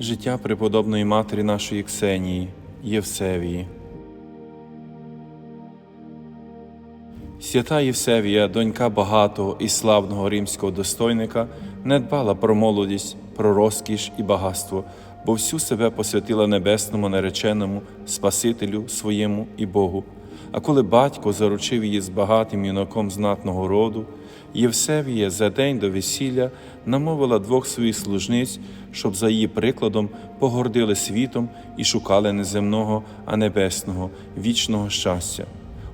Життя преподобної матері нашої Ксенії Євсевії. Свята Євсевія, донька багатого і славного римського достойника, не дбала про молодість, про розкіш і багатство, бо всю себе посвятила небесному нареченому Спасителю своєму і Богу. А коли батько заручив її з багатим юнаком знатного роду, Євсевія за день до весілля намовила двох своїх служниць, щоб за її прикладом погордили світом і шукали не земного, а небесного, вічного щастя.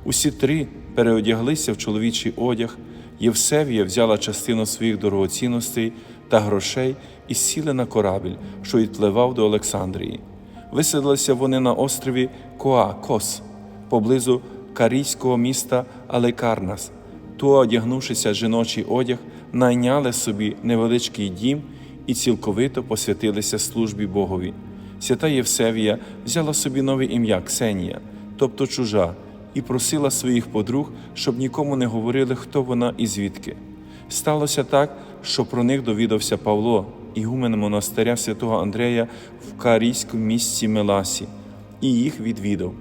Усі три переодяглися в чоловічий одяг. Євсевія взяла частину своїх дорогоцінностей та грошей і сіли на корабель, що відпливав до Олександрії. Висадилися вони на острові Коакос, поблизу карійського міста Алекарнас. То, одягнувшися жіночий одяг, найняли собі невеличкий дім і цілковито посвятилися службі Богові. Свята Євсевія взяла собі нове ім'я Ксенія, тобто чужа, і просила своїх подруг, щоб нікому не говорили, хто вона і звідки. Сталося так, що про них довідався Павло, ігумен монастиря святого Андрея в карійському місті Меласі, і їх відвідав.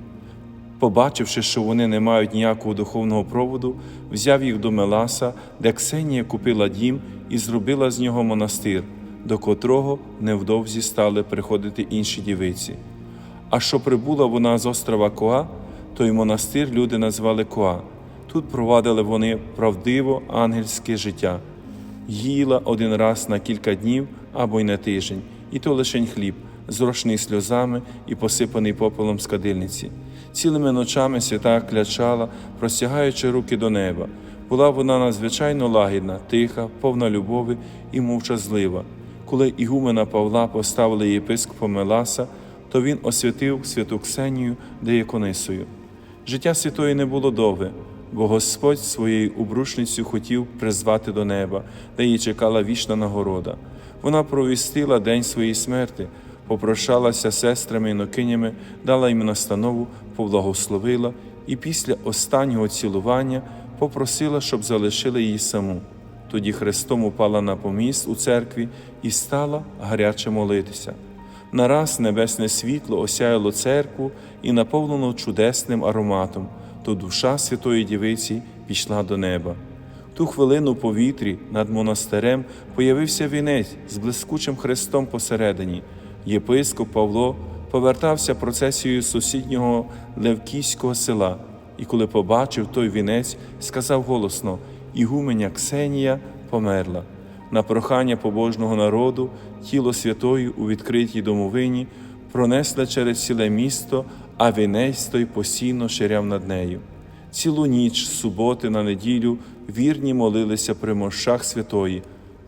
Побачивши, що вони не мають ніякого духовного проводу, взяв їх до Меласа, де Ксенія купила дім і зробила з нього монастир, до котрого невдовзі стали приходити інші дівиці. А що прибула вона з острова Коа, то й монастир люди назвали Коа. Тут провадили вони правдиво ангельське життя. Їла один раз на кілька днів або й на тиждень, і то лишень хліб, зрошений сльозами і посипаний попелом з кадильниці. Цілими ночами свята клячала, простягаючи руки до неба. Була вона надзвичайно лагідна, тиха, повна любові і мовчазлива. Коли ігумена Павла поставили єпископом Меласа, то він освятив святу Ксенію деяконисою. Життя святої не було довге, бо Господь своєю обрушницю хотів призвати до неба, де її чекала вічна нагорода. Вона провістила день своєї смерти, попрощалася сестрами і нокинями, дала їм настанову, поблагословила і після останнього цілування попросила, щоб залишили її саму. Тоді Христом упала на поміст у церкві і стала гаряче молитися. Нараз небесне світло осяяло церкву і наповнено чудесним ароматом, то душа Святої Дівиці пішла до неба. Ту хвилину в повітрі над монастирем появився вінець з блискучим хрестом посередині. Єпископ Павло повертався процесією сусіднього Левкійського села, і коли побачив той вінець, сказав голосно: Ігуменя Ксенія померла. На прохання побожного народу тіло святої у відкритій домовині пронесли через ціле місто, а вінець той постійно ширяв над нею. Цілу ніч суботи на неділю вірні молилися при мощах святої,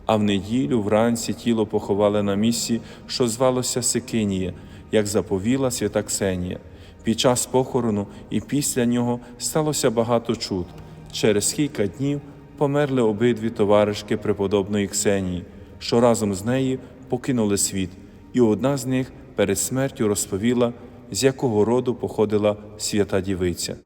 а в неділю вранці тіло поховали на місці, що звалося Сикиніє, як заповіла свята Ксенія. Під час похорону і після нього сталося багато чуд. Через кілька днів померли обидві товаришки преподобної Ксенії, що разом з нею покинули світ, і одна з них перед смертю розповіла, з якого роду походила свята дівиця.